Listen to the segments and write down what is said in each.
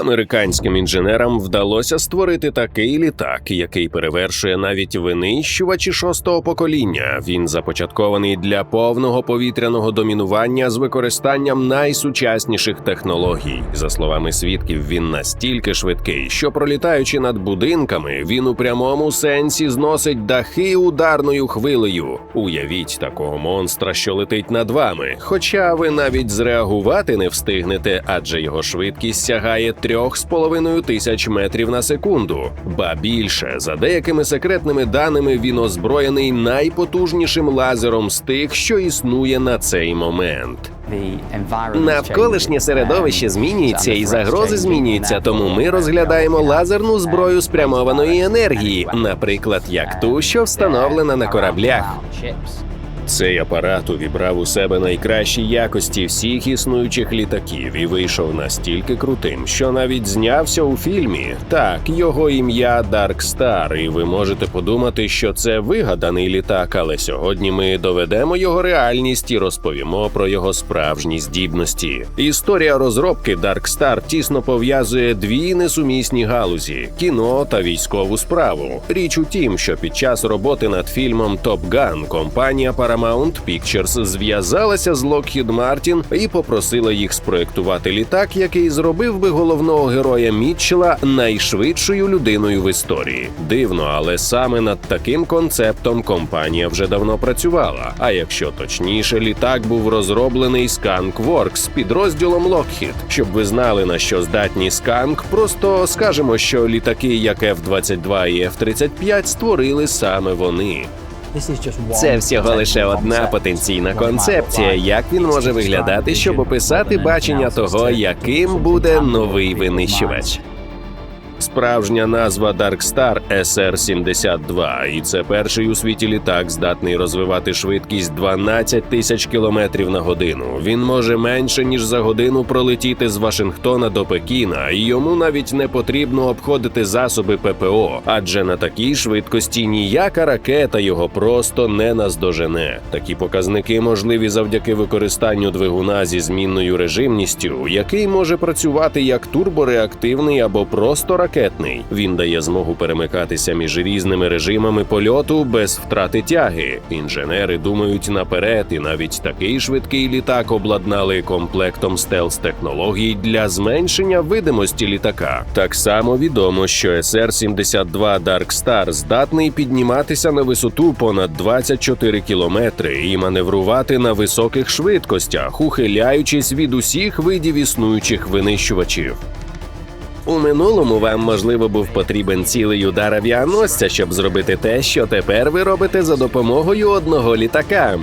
Американським інженерам вдалося створити такий літак, який перевершує навіть винищувачі шостого покоління. Він започаткований для повного повітряного домінування з використанням найсучасніших технологій. За словами свідків, він настільки швидкий, що пролітаючи над будинками, він у прямому сенсі зносить дахи ударною хвилею. Уявіть такого монстра, що летить над вами. Хоча ви навіть зреагувати не встигнете, адже його швидкість сягає трьох з половиною тисяч метрів на секунду. Ба більше за деякими секретними даними він озброєний найпотужнішим лазером з тих, що існує на цей момент. Навколишнє середовище змінюється і загрози змінюються, тому ми розглядаємо лазерну зброю спрямованої енергії, наприклад, як ту, що встановлена на кораблях. Цей апарат увібрав у себе найкращі якості всіх існуючих літаків і вийшов настільки крутим, що навіть знявся у фільмі. Так, його ім'я Dark Star, і ви можете подумати, що це вигаданий літак, але сьогодні ми доведемо його реальність і розповімо про його справжні здібності. Історія розробки Dark Star тісно пов'язує дві несумісні галузі кіно та військову справу. Річ у тім, що під час роботи над фільмом Top Gun компанія Paramount Pictures зв'язалася з Lockheed Martin і попросила їх спроектувати літак, який зробив би головного героя Мітчела найшвидшою людиною в історії. Дивно, але саме над таким концептом компанія вже давно працювала. А якщо точніше, літак був розроблений Works підрозділом Lockheed. Щоб ви знали на що здатні Skunk, просто скажемо, що літаки, як F-22 і F-35 створили саме вони. Це всього лише одна потенційна концепція, як він може виглядати, щоб описати бачення того, яким буде новий винищувач. Справжня назва Dark Star SR-72, і це перший у світі літак, здатний розвивати швидкість 12 тисяч кілометрів на годину. Він може менше ніж за годину пролетіти з Вашингтона до Пекіна, і йому навіть не потрібно обходити засоби ППО, адже на такій швидкості ніяка ракета його просто не наздожене. Такі показники можливі завдяки використанню двигуна зі змінною режимністю, який може працювати як турбореактивний або просто ракетний. Він дає змогу перемикатися між різними режимами польоту без втрати тяги. Інженери думають наперед, і навіть такий швидкий літак обладнали комплектом стелс-технологій для зменшення видимості літака. Так само відомо, що SR-72 Dark Star здатний підніматися на висоту понад 24 кілометри і маневрувати на високих швидкостях, ухиляючись від усіх видів існуючих винищувачів. У минулому вам можливо був потрібен цілий удар авіаносця, щоб зробити те, що тепер ви робите за допомогою одного літака.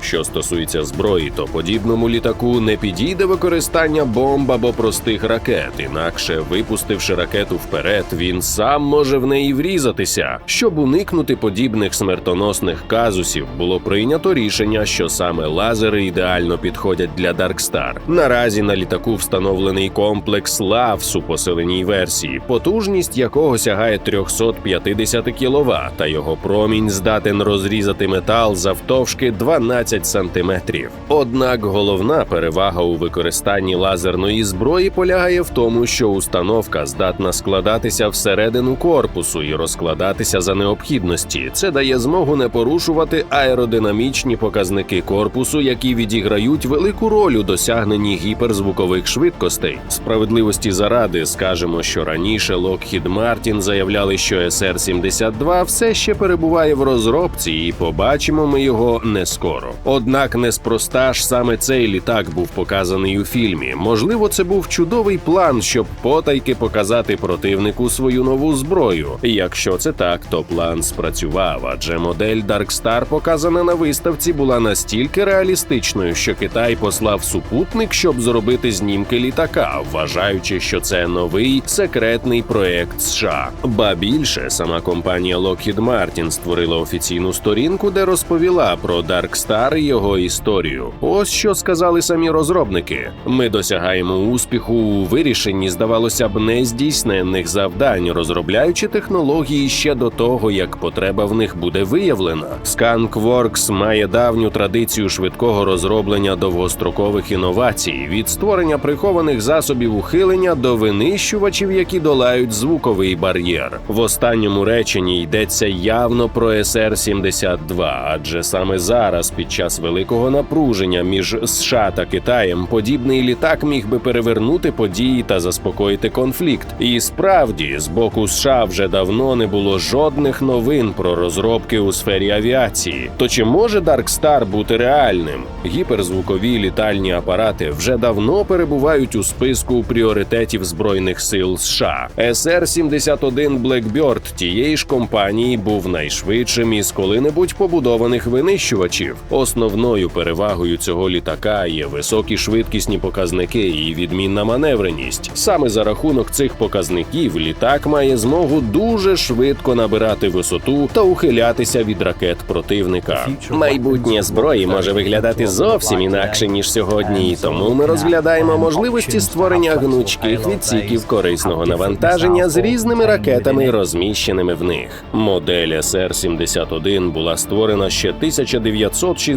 Що стосується зброї, то подібному літаку не підійде використання бомб або простих ракет. Інакше, випустивши ракету вперед, він сам може в неї врізатися. Щоб уникнути подібних смертоносних казусів, було прийнято рішення, що саме лазери ідеально підходять для Star. Наразі на літаку встановлений комплекс ЛАВС у посиленій версії, потужність якого сягає 350 кВт, та його промінь здатен розрізати метал завтовшки 12 сантиметрів. Однак головна перевага у використанні лазерної зброї полягає в тому, що установка здатна складатися всередину корпусу і розкладатися за необхідності. Це дає змогу не порушувати аеродинамічні показники корпусу, які відіграють велику роль у досягненні гіперзвукових швидкостей. Справедливості заради скажемо, що раніше Lockheed Martin заявляли, що SR-72 все ще перебуває в розробці, і побачимо ми його не скоро. Однак неспроста ж саме цей літак був показаний у фільмі. Можливо, це був чудовий план, щоб потайки показати противнику свою нову зброю. Якщо це так, то план спрацював, адже модель Dark Star, показана на виставці, була настільки реалістичною, що Китай послав супутник, щоб зробити знімки літака, вважаючи, що це новий секретний проект США. Ба більше сама компанія Lockheed Martin створила офіційну сторінку, де розповіла про Dark Star І його історію. Ось що сказали самі розробники. Ми досягаємо успіху у вирішенні, здавалося б, нездійсненних завдань, розробляючи технології ще до того, як потреба в них буде виявлена. Skunkworks має давню традицію швидкого розроблення довгострокових інновацій від створення прихованих засобів ухилення до винищувачів, які долають звуковий бар'єр. В останньому реченні йдеться явно про СР-72, адже саме зараз, під час великого напруження між США та Китаєм, подібний літак міг би перевернути події та заспокоїти конфлікт. І справді, з боку США вже давно не було жодних новин про розробки у сфері авіації. То чи може Dark Star бути реальним? Гіперзвукові літальні апарати вже давно перебувають у списку пріоритетів збройних сил США. СР-71 Blackbird тієї ж компанії був найшвидшим із коли-небудь побудованих винищувачів. Основною перевагою цього літака є високі швидкісні показники і відмінна маневреність. Саме за рахунок цих показників літак має змогу дуже швидко набирати висоту та ухилятися від ракет противника. Майбутнє зброї може виглядати зовсім інакше ніж сьогодні, і тому ми розглядаємо можливості створення гнучких відсіків корисного навантаження з різними ракетами, розміщеними в них. Модель СР-71 була створена ще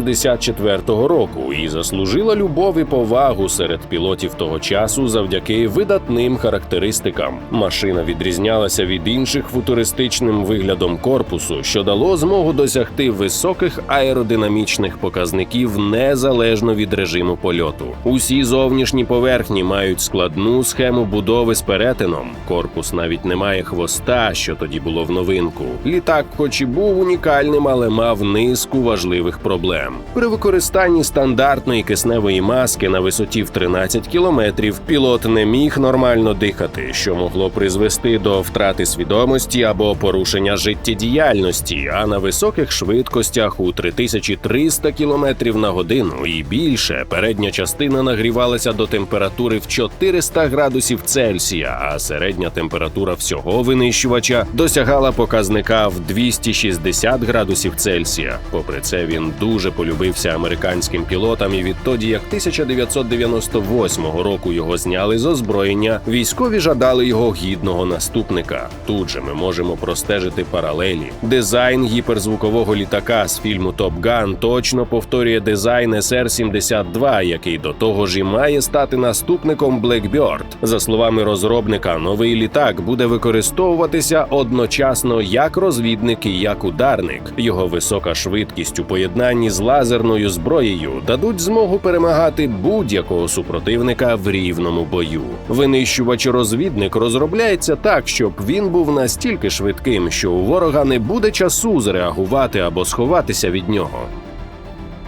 1964 року і заслужила любов і повагу серед пілотів того часу завдяки видатним характеристикам. Машина відрізнялася від інших футуристичним виглядом корпусу, що дало змогу досягти високих аеродинамічних показників незалежно від режиму польоту. Усі зовнішні поверхні мають складну схему будови з перетином. Корпус навіть не має хвоста, що тоді було в новинку. Літак, хоч і був унікальним, але мав низку важливих проблем. При використанні стандартної кисневої маски на висоті в 13 кілометрів пілот не міг нормально дихати, що могло призвести до втрати свідомості або порушення життєдіяльності. А на високих швидкостях у 3300 кілометрів на годину і більше передня частина нагрівалася до температури в 400 градусів Цельсія, а середня температура всього винищувача досягала показника в 260 градусів Цельсія. Попри це, він дуже полюбився американським пілотам, і відтоді, як 1998 року його зняли з озброєння, військові жадали його гідного наступника. Тут же ми можемо простежити паралелі. Дизайн гіперзвукового літака з фільму Топ Ган точно повторює дизайн СР-72, який до того ж і має стати наступником Blackbird. За словами розробника, новий літак буде використовуватися одночасно як розвідник і як ударник. Його висока швидкість у поєднанні з лазерною зброєю дадуть змогу перемагати будь-якого супротивника в рівному бою. Винищувач-розвідник розробляється так, щоб він був настільки швидким, що у ворога не буде часу зреагувати або сховатися від нього.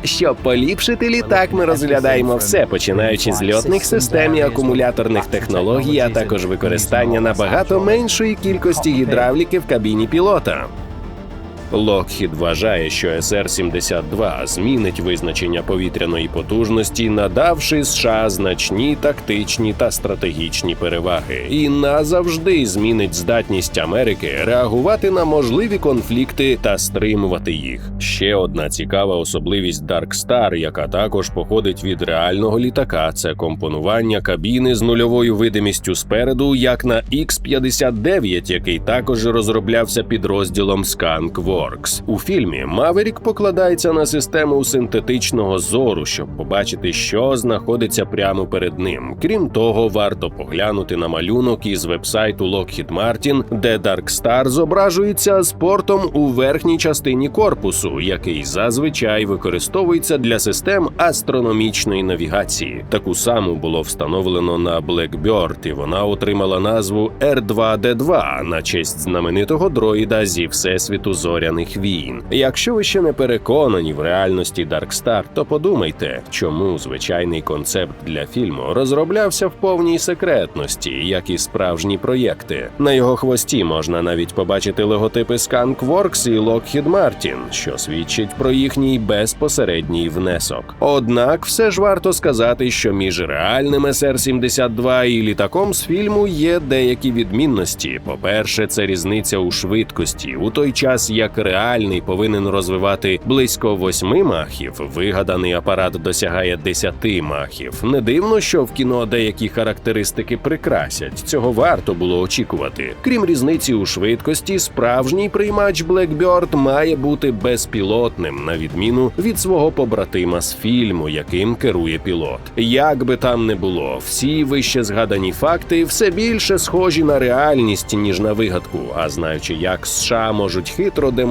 Щоб поліпшити літак, ми розглядаємо все, починаючи з льотних систем і акумуляторних технологій, а також використання набагато меншої кількості гідравліки в кабіні пілота. Локхід вважає, що СР-72 змінить визначення повітряної потужності, надавши США значні тактичні та стратегічні переваги, і назавжди змінить здатність Америки реагувати на можливі конфлікти та стримувати їх. Ще одна цікава особливість Dark Star, яка також походить від реального літака, це компонування кабіни з нульовою видимістю спереду, як на X-59, який також розроблявся підрозділом Skunkworks. У фільмі Маверік покладається на систему синтетичного зору, щоб побачити, що знаходиться прямо перед ним. Крім того, варто поглянути на малюнок із вебсайту Lockheed Martin, де Dark Star зображується портом у верхній частині корпусу, який зазвичай використовується для систем астрономічної навігації. Таку саму було встановлено на Blackbird, і вона отримала назву R2D2 на честь знаменитого дроїда зі всесвіту зоряних війн. Якщо ви ще не переконані в реальності Dark Star, то подумайте, чому звичайний концепт для фільму розроблявся в повній секретності, як і справжні проєкти. На його хвості можна навіть побачити логотипи Skunkworks і Lockheed Martin, що свідчить про їхній безпосередній внесок. Однак, все ж варто сказати, що між реальним СР-72 і літаком з фільму є деякі відмінності. По-перше, це різниця у швидкості, у той час як реальний повинен розвивати близько 8 махів, вигаданий апарат досягає 10 махів. Не дивно, що в кіно деякі характеристики прикрасять. Цього варто було очікувати. Крім різниці у швидкості, справжній приймач Blackbird має бути безпілотним, на відміну від свого побратима з фільму, яким керує пілот. Як би там не було, всі вище згадані факти все більше схожі на реальність ніж на вигадку. А знаючи, як США можуть хитро демонструвати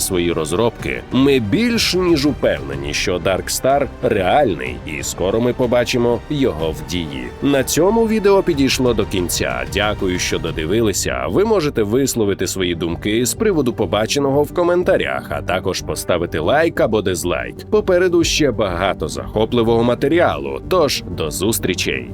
свої розробки, ми більш ніж упевнені, що Dark Star реальний, і скоро ми побачимо його в дії. На цьому відео підійшло до кінця. Дякую, що додивилися. Ви можете висловити свої думки з приводу побаченого в коментарях, а також поставити лайк або дизлайк. Попереду ще багато захопливого матеріалу. Тож до зустрічей.